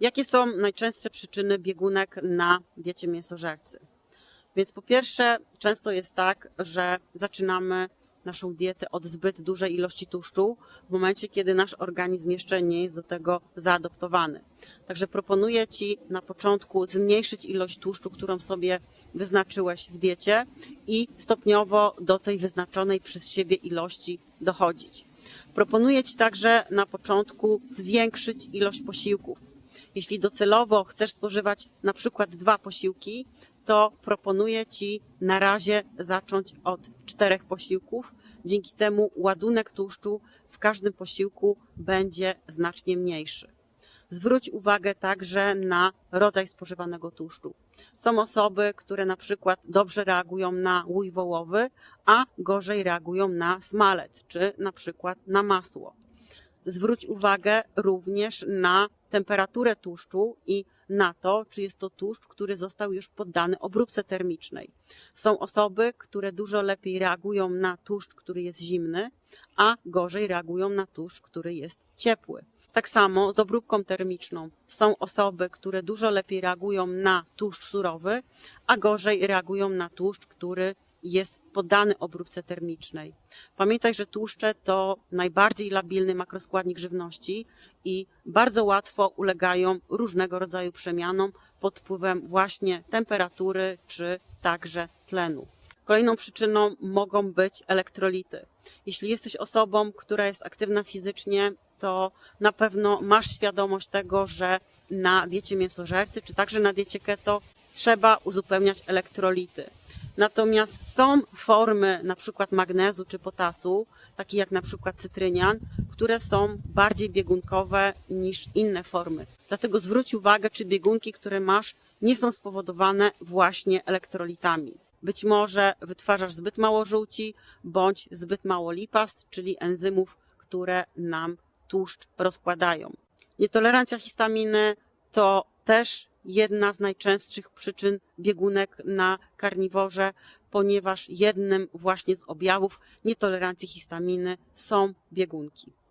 Jakie są najczęstsze przyczyny biegunek na diecie mięsożercy? Więc po pierwsze, często jest tak, że zaczynamy naszą dietę od zbyt dużej ilości tłuszczu w momencie, kiedy nasz organizm jeszcze nie jest do tego zaadoptowany. Także proponuję Ci na początku zmniejszyć ilość tłuszczu, którą sobie wyznaczyłeś w diecie i stopniowo do tej wyznaczonej przez siebie ilości dochodzić. Proponuję Ci także na początku zwiększyć ilość posiłków. Jeśli docelowo chcesz spożywać na przykład dwa posiłki, to proponuję Ci na razie zacząć od czterech posiłków. Dzięki temu ładunek tłuszczu w każdym posiłku będzie znacznie mniejszy. Zwróć uwagę także na rodzaj spożywanego tłuszczu. Są osoby, które na przykład dobrze reagują na łój wołowy, a gorzej reagują na smalec, czy na przykład na masło. Zwróć uwagę również na temperaturę tłuszczu i na to, czy jest to tłuszcz, który został już poddany obróbce termicznej. Są osoby, które dużo lepiej reagują na tłuszcz, który jest zimny, a gorzej reagują na tłuszcz, który jest ciepły. Tak samo z obróbką termiczną. Są osoby, które dużo lepiej reagują na tłuszcz surowy, a gorzej reagują na tłuszcz, który jest poddany obróbce termicznej. Pamiętaj, że tłuszcze to najbardziej labilny makroskładnik żywności i bardzo łatwo ulegają różnego rodzaju przemianom pod wpływem właśnie temperatury czy także tlenu. Kolejną przyczyną mogą być elektrolity. Jeśli jesteś osobą, która jest aktywna fizycznie, to na pewno masz świadomość tego, że na diecie mięsożercy czy także na diecie keto trzeba uzupełniać elektrolity. Natomiast są formy na przykład magnezu czy potasu, takie jak na przykład cytrynian, które są bardziej biegunkowe niż inne formy. Dlatego zwróć uwagę, czy biegunki, które masz, nie są spowodowane właśnie elektrolitami. Być może wytwarzasz zbyt mało żółci bądź zbyt mało lipast, czyli enzymów, które nam tłuszcz rozkładają. Nietolerancja histaminy to też jedna z najczęstszych przyczyn biegunek na karniworze, ponieważ jednym właśnie z objawów nietolerancji histaminy są biegunki.